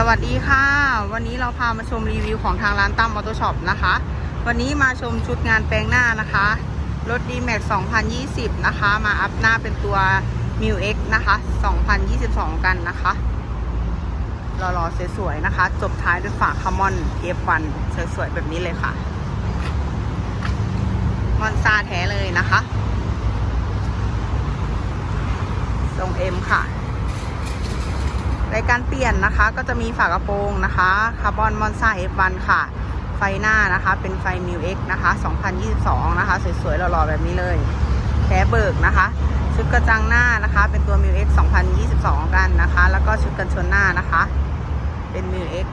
สวัสดีค่ะ วันนี้เราพามาชมรีวิวของทางร้านตั้มออโต้ช็อปนะคะ วันนี้มาชมชุดงานแปลงหน้านะคะ รถ d m a x 2020 นะคะ มาอัพหน้าเป็นตัว m i u X นะคะ 2022 กันนะคะหล่อๆสวยๆนะคะ จบท้ายด้วยฝาคาร์มอน F1 สวยๆแบบนี้เลยค่ะ มอนซาแท้เลยนะคะ ทรง M ค่ะ ในการเปลี่ยนนะคะก็จะมีฝากระโปรงนะคะคาร์บอนมอนซ่า F1 ค่ะ ไฟหน้านะคะ เป็นไฟ m ิว X นะคะ 2022 นะคะ สวยๆหล่อๆแบบนี้เลยแท้เบิกนะคะชุดกระจังหน้านะคะ เป็นตัว m ิว X 2022 กันนะคะ แล้วก็ชุดกันชนหน้านะคะ เป็น m ิว X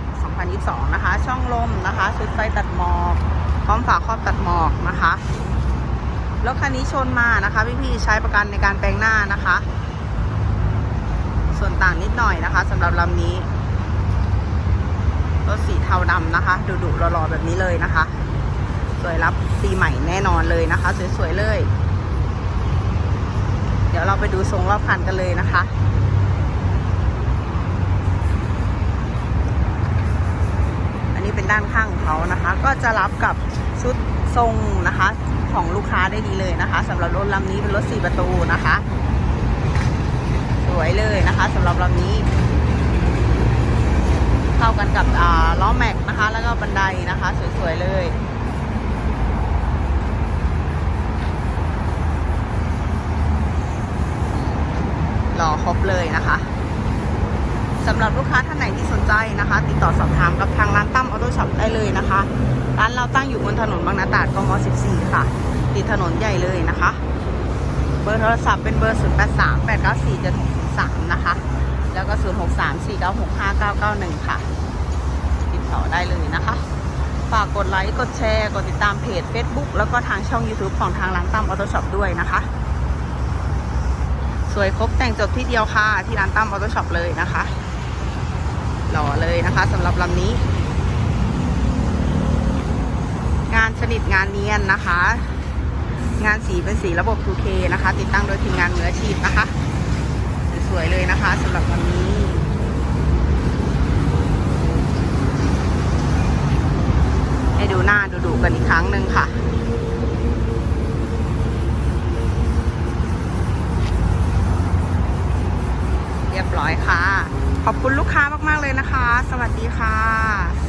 2022 นะคะ ช่องลมนะคะ ชุดไฟตัดหมอกพร้อมฝาครอบตัดหมอกนะคะรถคันนี้ชนมานะคะพี่ๆใช้ประกันในการแปลงหน้านะคะ นิดหน่อยนะคะสำหรับลำนี้รถสีเทาดำนะคะดุๆหล่อๆแบบนี้เลยนะคะ สวยรับปีใหม่แน่นอนเลยนะคะ สวยๆเลย เดี๋ยวเราไปดูทรงรอบคันกันเลยนะคะอันนี้เป็นด้านข้างของเขานะคะ ก็จะรับกับชุดทรงนะคะของลูกค้าได้ดีเลยนะคะสำหรับรถลำนี้เป็นรถ 4 ประตูนะคะ วยเลยนะคะสำหรับลำนี้เข้ากันกับอ่าล้อแม็กนะคะ แล้วก็บันไดนะคะ สวยๆเลยหล่อครบเลยนะคะสำหรับลูกค้าท่านไหนที่สนใจนะคะ ติดต่อสอบถามกับทางร้านตั้มออโต้ช็อปได้เลยนะคะ ร้านเราตั้งอยู่บนถนนบางนาตราดกม 14 ค่ะ ติดถนนใหญ่เลยนะคะ เบอร์โทรศัพท์เป็นเบอร์ 0 8 3 8 9 4 7 6 3นะคะ แล้วก็ 0 6 3 4 9 6 5 9 9 1 ค่ะ ติดต่อได้เลยนะคะ ฝากกดไลค์ กดแชร์ กดติดตามเพจ Facebook แล้วก็ทางช่อง YouTube ของทางร้านตั้มออโต้ช็อปด้วยนะคะ สวยครบแต่งจบที่เดียวค่ะ ที่ร้านตั้มออโต้ช็อปเลยนะคะ หล่อเลยนะคะสำหรับลำนี้ งานสนิทงานเนียนนะคะ งานสีเป็นสีระบบ 2K นะคะ ติดตั้งโดยทีมงานมืออาชีพนะคะ สวยๆเลยนะคะสำหรับวันนี้ให้ดูหน้าดูดูๆกันอีกครั้งหนึ่งค่ะเรียบร้อยค่ะ ขอบคุณลูกค้ามาก ๆ เลยนะคะ สวัสดีค่ะ